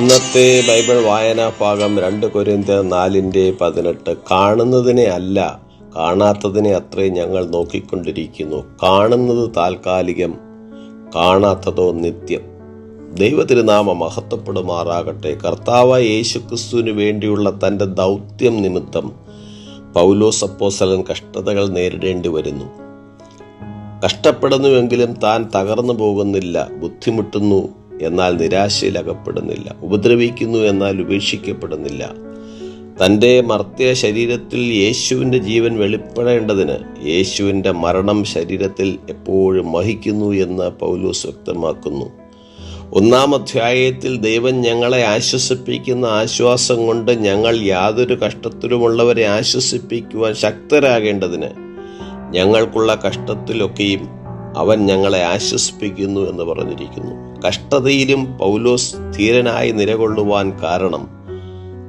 ഇന്നത്തെ ബൈബിൾ വായനാ ഭാഗം രണ്ട് കൊരിന്ത നാലിന്റെ പതിനെട്ട്. കാണുന്നതിനെ അല്ല കാണാത്തതിനെ അത്രയും ഞങ്ങൾ നോക്കിക്കൊണ്ടിരിക്കുന്നു. കാണുന്നത് താൽക്കാലികം കാണാത്തതോ നിത്യം. ദൈവതിരുനാമ മഹത്വപ്പെടുമാറാകട്ടെ. കർത്താവായ യേശുക്രിസ്തുവിന് വേണ്ടിയുള്ള തന്റെ ദൗത്യം നിമിത്തം പൗലോസ് കഷ്ടതകൾ നേരിടേണ്ടി വരുന്നു. കഷ്ടപ്പെടുന്നുവെങ്കിലും താൻ തകർന്നു പോകുന്നില്ല ബുദ്ധിമുട്ടുന്നു എന്നാൽ നിരാശയിൽ അകപ്പെടുന്നില്ല ഉപദ്രവിക്കുന്നു എന്നാൽ ഉപേക്ഷിക്കപ്പെടുന്നില്ല. തന്റെ മർത്യ ശരീരത്തിൽ യേശുവിന്റെ ജീവൻ വെളിപ്പെടേണ്ടതിന് യേശുവിന്റെ മരണം ശരീരത്തിൽ എപ്പോഴും വഹിക്കുന്നു എന്ന് പൗലൂസ് വ്യക്തമാക്കുന്നു. ഒന്നാം അധ്യായത്തിൽ ദൈവം ഞങ്ങളെ ആശ്വസിപ്പിക്കുന്ന ആശ്വാസം കൊണ്ട് ഞങ്ങൾ യാതൊരു കഷ്ടത്തിലുമുള്ളവരെ ആശ്വസിപ്പിക്കുവാൻ ശക്തരാകേണ്ടതിന് ഞങ്ങൾക്കുള്ള കഷ്ടത്തിലൊക്കെയും അവൻ ഞങ്ങളെ ആശ്വസിപ്പിക്കുന്നു എന്ന് പറഞ്ഞിരിക്കുന്നു. കഷ്ടതയിലും പൗലോസ് ധീരനായി നിലകൊള്ളുവാൻ കാരണം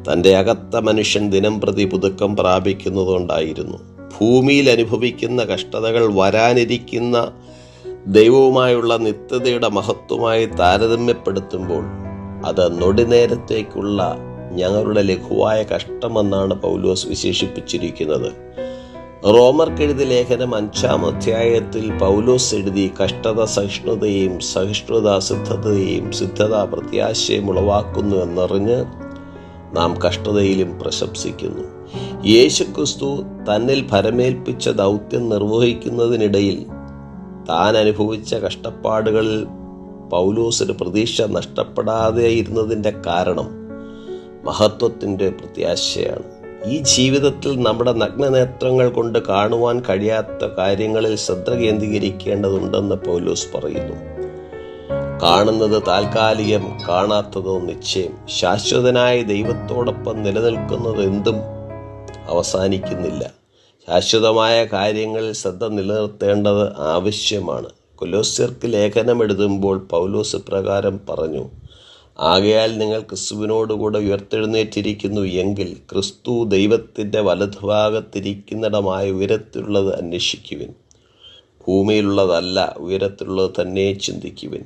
തന്റെ അകത്ത മനുഷ്യൻ ദിനം പ്രതി പുതുക്കം പ്രാപിക്കുന്നതുകൊണ്ടായിരുന്നു. ഭൂമിയിൽ അനുഭവിക്കുന്ന കഷ്ടതകൾ വരാനിരിക്കുന്ന ദൈവവുമായുള്ള നിത്യതയുടെ മഹത്വമായി താരതമ്യപ്പെടുത്തുമ്പോൾ അത് നൊടിനേരത്തേക്കുള്ള ഞങ്ങളുടെ ലഘുവായ കഷ്ടമെന്നാണ് പൗലോസ് വിശേഷിപ്പിച്ചിരിക്കുന്നത്. റോമർക്കെഴുതി ലേഖനം അഞ്ചാം അധ്യായത്തിൽ പൗലോസ് എഴുതി കഷ്ടത സഹിഷ്ണുതയും സഹിഷ്ണുത സിദ്ധതയും സിദ്ധത പ്രത്യാശയും ഉളവാക്കുന്നു എന്നറിഞ്ഞ് നാം കഷ്ടതയിലും പ്രശംസിക്കുന്നു. യേശുക്രിസ്തു തന്നിൽ ഭരമേൽപ്പിച്ച ദൗത്യം നിർവഹിക്കുന്നതിനിടയിൽ താൻ അനുഭവിച്ച കഷ്ടപ്പാടുകളിൽ പൗലോസിന് പ്രതീക്ഷ നഷ്ടപ്പെടാതെ ഇരുന്നതിന്റെ കാരണം മഹത്വത്തിന്റെ പ്രത്യാശയാണ്. ഈ ജീവിതത്തിൽ നമ്മുടെ നഗ്നനേത്രങ്ങൾ കൊണ്ട് കാണുവാൻ കഴിയാത്ത കാര്യങ്ങളിൽ ശ്രദ്ധ കേന്ദ്രീകരിക്കേണ്ടതുണ്ടെന്ന് പൗലോസ് പറയുന്നു. കാണുന്നത് താൽക്കാലികം കാണാത്തതോ നിശ്ചയം. ശാശ്വതനായ ദൈവത്തോടൊപ്പം നിലനിൽക്കുന്നത് എന്തും അവസാനിക്കുന്നില്ല. ശാശ്വതമായ കാര്യങ്ങളിൽ ശ്രദ്ധ നിലനിർത്തേണ്ടത് ആവശ്യമാണ്. കൊലോസ്യർക്ക് ലേഖനം എഴുതുമ്പോൾ പൗലോസ് പ്രകാരം പറഞ്ഞു ആകയാൽ നിങ്ങൾ ക്രിസ്തുവിനോടുകൂടെ ഉയർത്തെഴുന്നേറ്റിരിക്കുന്നു എങ്കിൽ ക്രിസ്തു ദൈവത്തിന്റെ വലതുഭാഗത്തിരിക്കുന്നിടമായ ഉയരത്തിലുള്ളത് അന്വേഷിക്കുവിൻ. ഭൂമിയിലുള്ളതല്ല ഉയരത്തിലുള്ളത് തന്നെ ചിന്തിക്കുവിൻ.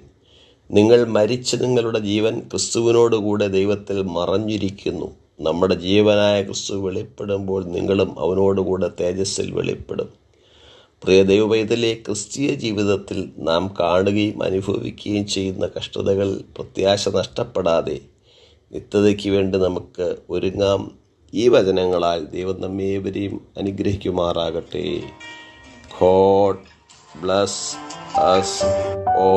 നിങ്ങൾ മരിച്ച നിങ്ങളുടെ ജീവൻ ക്രിസ്തുവിനോടുകൂടെ ദൈവത്തിൽ മറഞ്ഞിരിക്കുന്നു. നമ്മുടെ ജീവനായ ക്രിസ്തു വെളിപ്പെടുമ്പോൾ നിങ്ങളും അവനോടുകൂടെ തേജസ്സിൽ വെളിപ്പെടും. പ്രിയ ദൈവവൈതലെ ക്രിസ്തീയ ജീവിതത്തിൽ നാം കാണുകയും അനുഭവിക്കുകയും ചെയ്യുന്ന കഷ്ടതകൾ പ്രത്യാശ നഷ്ടപ്പെടാതെ നിത്യതയ്ക്ക് വേണ്ടി നമുക്ക് ഒരുങ്ങാം. ഈ വചനങ്ങളാൽ ദൈവം നമ്മേവരെയും അനുഗ്രഹിക്കുമാറാകട്ടെ. ഗോഡ് ബ്ലസ് അസ് ഓ